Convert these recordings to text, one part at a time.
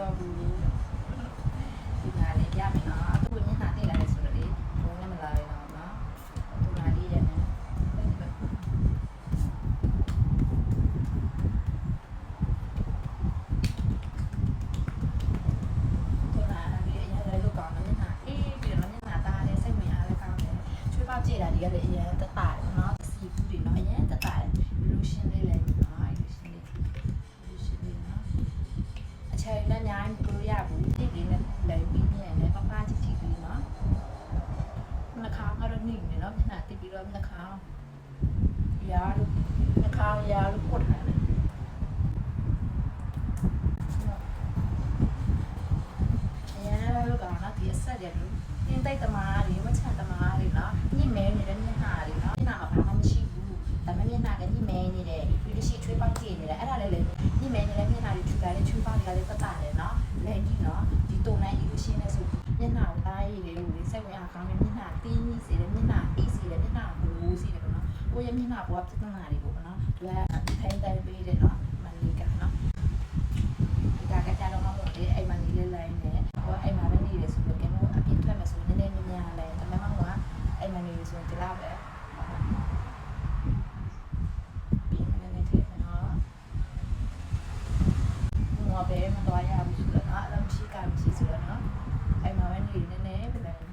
တော့ဘူးဒီကလေးရမယ်နော်သူ့မျက်နှာတိတ်လာတယ်ဆိုတော့လေဘုံနဲ့မလာရတော့နော်သူကလေးရနေသူကလေးရရလို့ကောင်းတယ်မျက်နှာအေးပြီးတော့မျက်နှာသားလေးစိတ်ဝင်အားလည်းကောင်းတယ်ချွေးပေါက်ကြည့်တာဒီကလေးအရင်တက်တာတယ်နော်စီဘူးတွေနော်အရင်တက်တာတယ်လူရှင်လေးလည်းနော် ချိန်နဲ့အများကြီးမလို့ရဘူးတိတိနဲ့လည်းပြီးမြဲနဲ့ပပချီချီပြီးနော်နှခါကတော့နေနေနော်မျက်နှာတိပြီးတော့နှခါရာလို့နှခါရာလို့ပို့ထားတယ်အရင်ကတော့ကတော့ဒီအဆက်ရလို့တင်းတိုက်တမားတွေဝချတမားတွေနော်ညစ်မဲနေတဲ့မျက်နှာတွေနော်မျက်နှာမှာဘာမှမရှိဘူးဒါပေမဲ့မျက်နှာကညစ်မဲနေတယ်ပြီးလို့ရှိချွေးပေါက်ကြည့် နေတယ်အဲ့ဒါလည်းလေညမဲနေတဲ့မျက်နှာတွေထူတာလေချူပါတွေကလည်းတက်တာလေနော်လဲကြီးနော်ဒီတုံနိုင်ကြီးကိုရှင်းနေဆိုမျက်နှာကိုတားရည်လေးကိုစိတ်ဝင်အားကောင်းတဲ့မျက်နှာတင်းကြီးစီတယ်မျက်နှာအေးစီတယ်မျက်နှာဘူစီတယ်ပေါ့နော်ကိုယ့်ရဲ့မျက်နှာဘောကပြဿနာတွေပေါ့နော်သူကထိုင်တိုင်းပေးတယ်နော်မန်လီကနော်ဒီကကကြတော့မဟုတ်လေအဲ့မန်လီလေးလိုင်းနေဟောအဲ့မှာပဲနေတယ်ဆိုတော့ကဲမို့အပြင်ထွက်မယ်ဆိုရင်နည်းနည်းများများလဲဒါပေမဲ့မကအဲ့မန်လီဆိုရင်ဒီလောက်ပဲပြင်နေနေတယ်နော် ငေါ် ပဲမတော်ရဘူးဆိုတော့နော်အလုံးရှိကမရှိဆိုတော့နော်အဲ့မှာပဲနေနေနေပဲလေဒီ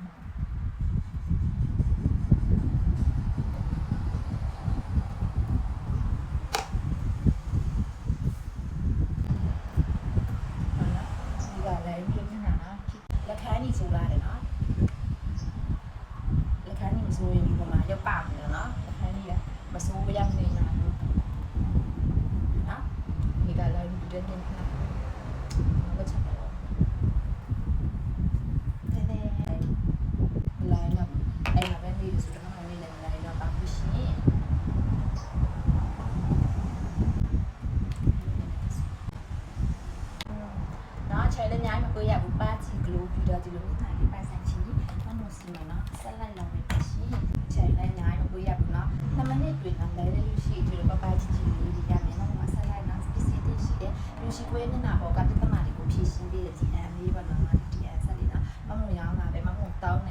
ကလည်းဒီမျက်နှာနော်လက်ခန်းကြီးဆိုလာတယ်နော်လက်ခန်းကြီးမဆိုရင်ဒီပေါ်မှာရောက်ပါမယ်နော်လက်ခန်းကြီးကမဆိုးရမ်းနေနာဘူးနော်ဒီကလည်းဒီတဲ့နေ ချဲလည်းအများကြီးမကိုရဘူးပါချီဂလိုပြီးတော့ဒီလိုမျိုးတိုင်းပါဆိုင်ချီမနိုစီမနော်ဆက်လိုက်လောင်းနေပါရှိချဲလည်းအများကြီးမကိုရဘူးနော်နှစ်မိနစ်တွင်တော့လဲလို့ရှိဒီလိုပပချီချီလေးဒီရမယ်နော်မဆက်လိုက်နော် specific ရှိတယ်လူရှိခွေးမျက်နှာပေါ်ကပြဿနာတွေကိုဖြေရှင်းပေးတဲ့ဒီအမ်လေးပါနော်ဒီအမ်ဆက်လေးနော်မမုံရောင်းတာပဲမမုံတောင်းတယ်